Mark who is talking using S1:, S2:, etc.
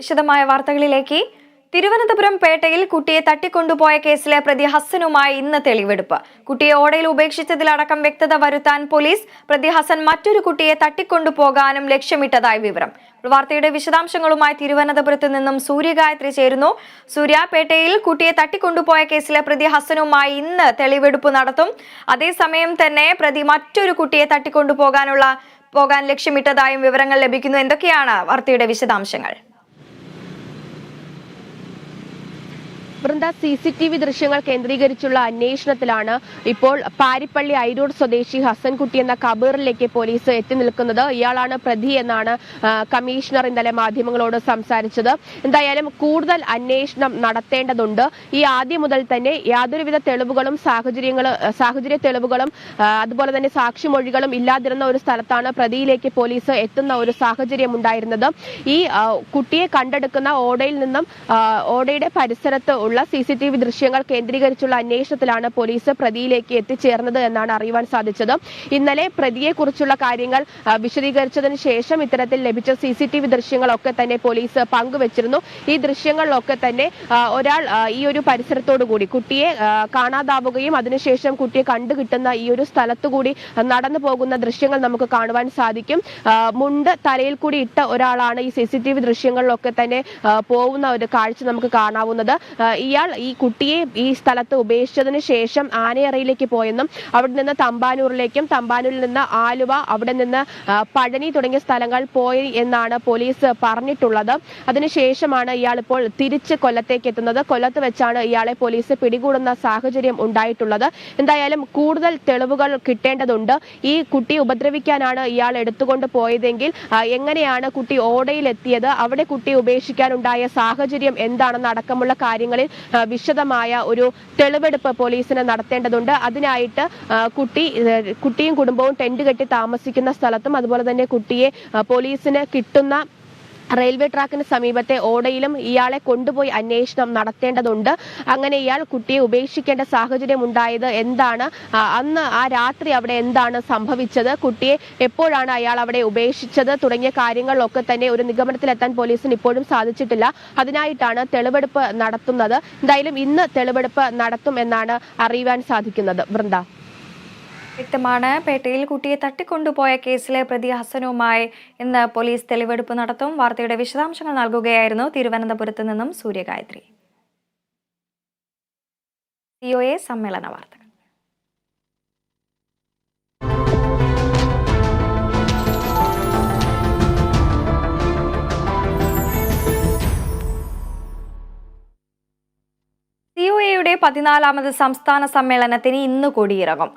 S1: വിശദമായ വാർത്തകളിലേക്ക് തിരുവനന്തപുരം പേട്ടയിൽ കുട്ടിയെ തട്ടിക്കൊണ്ടുപോയ കേസിലെ പ്രതി ഹസനുമായി ഇന്ന് തെളിവെടുപ്പ്. കുട്ടിയെ ഓടയിൽ ഉപേക്ഷിച്ചതിലടക്കം വ്യക്തത വരുത്താൻ പോലീസ് പ്രതി ഹസൻ മറ്റൊരു കുട്ടിയെ തട്ടിക്കൊണ്ടുപോകാനും ലക്ഷ്യമിട്ടതായി വിവരം. വാർത്തയുടെ വിശദാംശങ്ങളുമായി തിരുവനന്തപുരത്ത് നിന്നും സൂര്യഗായത്രി ചേരുന്നു. സൂര്യ പേട്ടയിൽ കുട്ടിയെ തട്ടിക്കൊണ്ടുപോയ കേസിലെ പ്രതി ഹസനുമായി ഇന്ന് തെളിവെടുപ്പ് നടത്തും. അതേസമയം തന്നെ പ്രതി മറ്റൊരു കുട്ടിയെ തട്ടിക്കൊണ്ടുപോകാനുള്ള പോകാൻ ലക്ഷ്യമിട്ടതായും വിവരങ്ങൾ ലഭിക്കുന്നു. എന്തൊക്കെയാണ് വാർത്തയുടെ വിശദാംശങ്ങൾ?
S2: Vrinda C C T V ദൃശ്യങ്ങൾ കേന്ദ്രീകരിച്ചുള്ള അന്വേഷണത്തിലാണ് ഇപ്പോൾ പാരിപ്പള്ളി ഐരൂർ സ്വദേശി ഹസൻകുട്ടി എന്ന കബീറിലേക്ക് പോലീസ് എത്തി നിൽക്കുന്നത്. ഇയാളാണ് പ്രതി എന്നാണ് കമ്മീഷണർ ഇന്നലെ മാധ്യമങ്ങളോട് സംസാരിച്ചത്. എന്തായാലും കൂടുതൽ അന്വേഷണം നടത്തേണ്ടതുണ്ട്. ഈ ആദ്യം മുതൽ തന്നെ യാതൊരുവിധ തെളിവുകളും സാഹചര്യങ്ങൾ സാഹചര്യ തെളിവുകളും അതുപോലെ തന്നെ സാക്ഷിമൊഴികളും ഇല്ലാതിരുന്ന ഒരു സ്ഥലത്താണ് പ്രതിയിലേക്ക് പോലീസ് എത്തുന്ന ഒരു സാഹചര്യം ഉണ്ടായിരുന്നത്. ഈ കുട്ടിയെ കണ്ടെടുക്കുന്ന ഓടയിൽ നിന്നും ഓടയുടെ പരിസരത്ത് ഉള്ള സി സി ടി വി ദൃശ്യങ്ങൾ കേന്ദ്രീകരിച്ചുള്ള അന്വേഷണത്തിലാണ് പോലീസ് പ്രതിയിലേക്ക് എത്തിച്ചേർന്നത് എന്നാണ് അറിയുവാൻ സാധിച്ചത്. ഇന്നലെ പ്രതിയെക്കുറിച്ചുള്ള കാര്യങ്ങൾ വിശദീകരിച്ചതിന് ശേഷം ഇത്തരത്തിൽ ലഭിച്ച സി സി ടി വി ദൃശ്യങ്ങളൊക്കെ തന്നെ പോലീസ് പങ്കുവച്ചിരുന്നു. ഈ ദൃശ്യങ്ങളിലൊക്കെ തന്നെ ഒരാൾ ഈ ഒരു പരിസരത്തോടുകൂടി കുട്ടിയെ കാണാതാവുകയും അതിനുശേഷം കുട്ടിയെ കണ്ടുകിട്ടുന്ന ഈ ഒരു സ്ഥലത്തുകൂടി നടന്നു പോകുന്ന ദൃശ്യങ്ങൾ നമുക്ക് കാണുവാൻ സാധിക്കും. മുണ്ട് തലയിൽ കൂടി ഇട്ട ഒരാളാണ് ഈ സി സി ടി വി ദൃശ്യങ്ങളിലൊക്കെ തന്നെ പോകുന്ന ഒരു കാഴ്ച നമുക്ക് കാണാവുന്നത്. ഇയാൾ ഈ കുട്ടിയെ ഈ സ്ഥലത്ത് ഉപേക്ഷിച്ചതിന് ശേഷം ആനയറയിലേക്ക് പോയെന്നും അവിടെ നിന്ന് തമ്പാനൂരിലേക്കും തമ്പാനൂരിൽ നിന്ന് ആലുവ അവിടെ നിന്ന് പഴനി തുടങ്ങിയ സ്ഥലങ്ങൾ പോയി എന്നാണ് പോലീസ് പറഞ്ഞിട്ടുള്ളത്. അതിനുശേഷമാണ് ഇയാൾ ഇപ്പോൾ തിരിച്ച് കൊല്ലത്തേക്ക് എത്തുന്നത്. കൊല്ലത്ത് വെച്ചാണ് ഇയാളെ പോലീസ് പിടികൂടുന്ന സാഹചര്യം ഉണ്ടായിട്ടുള്ളത്. എന്തായാലും കൂടുതൽ തെളിവുകൾ കിട്ടേണ്ടതുണ്ട്. ഈ കുട്ടി ഉപദ്രവിക്കാനാണ് ഇയാൾ എടുത്തുകൊണ്ട് പോയതെങ്കിൽ എങ്ങനെയാണ് കുട്ടി ഓടയിലെത്തിയത്? അവിടെ കുട്ടി ഉപേക്ഷിക്കാനുണ്ടായ സാഹചര്യം എന്താണെന്ന് അടക്കമുള്ള കാര്യങ്ങളിൽ വിശദമായ ഒരു തെളിവെടുപ്പ് പോലീസിന് നടത്തേണ്ടതുണ്ട്. അതിനായിട്ട് കുട്ടി കുട്ടിയും കുടുംബവും ടെന്റ് കെട്ടി താമസിക്കുന്ന സ്ഥലത്തും അതുപോലെ തന്നെ കുട്ടിയെ പോലീസിന് കിട്ടുന്ന റെയിൽവേ ട്രാക്കിന് സമീപത്തെ ഓടയിലും ഇയാളെ കൊണ്ടുപോയി അന്വേഷണം നടത്തേണ്ടതുണ്ട്. അങ്ങനെ ഇയാൾ കുട്ടിയെ ഉപേക്ഷിക്കേണ്ട സാഹചര്യം ഉണ്ടായത് എന്താണ് അന്ന് ആ രാത്രി അവിടെ എന്താണ് സംഭവിച്ചത്? കുട്ടിയെ എപ്പോഴാണ് അയാൾ അവിടെ ഉപേക്ഷിച്ചത്? തുടങ്ങിയ കാര്യങ്ങളിലൊക്കെ തന്നെ ഒരു നിഗമനത്തിലെത്താൻ പോലീസിന് ഇപ്പോഴും സാധിച്ചിട്ടില്ല. അതിനായിട്ടാണ് തെളിവെടുപ്പ് നടത്തുന്നത്. എന്തായാലും ഇന്ന് തെളിവെടുപ്പ് നടത്തും എന്നാണ് അറിയുവാൻ സാധിക്കുന്നത്. വൃന്ദ.
S1: വ്യക്തമാണ്. പേട്ടയിൽ കുട്ടിയെ തട്ടിക്കൊണ്ടുപോയ കേസിലെ പ്രതി ഹസനുമായി ഇന്ന് പോലീസ് തെളിവെടുപ്പ് നടത്തും. വാർത്തയുടെ വിശദാംശങ്ങൾ നൽകുകയായിരുന്നു തിരുവനന്തപുരത്ത് നിന്നും സൂര്യഗായത്രി. സിഒഎ സമ്മേളന സിഒഎയുടെ പതിനാലാമത് സംസ്ഥാന സമ്മേളനത്തിന് ഇന്ന് കൊടിയിറങ്ങും.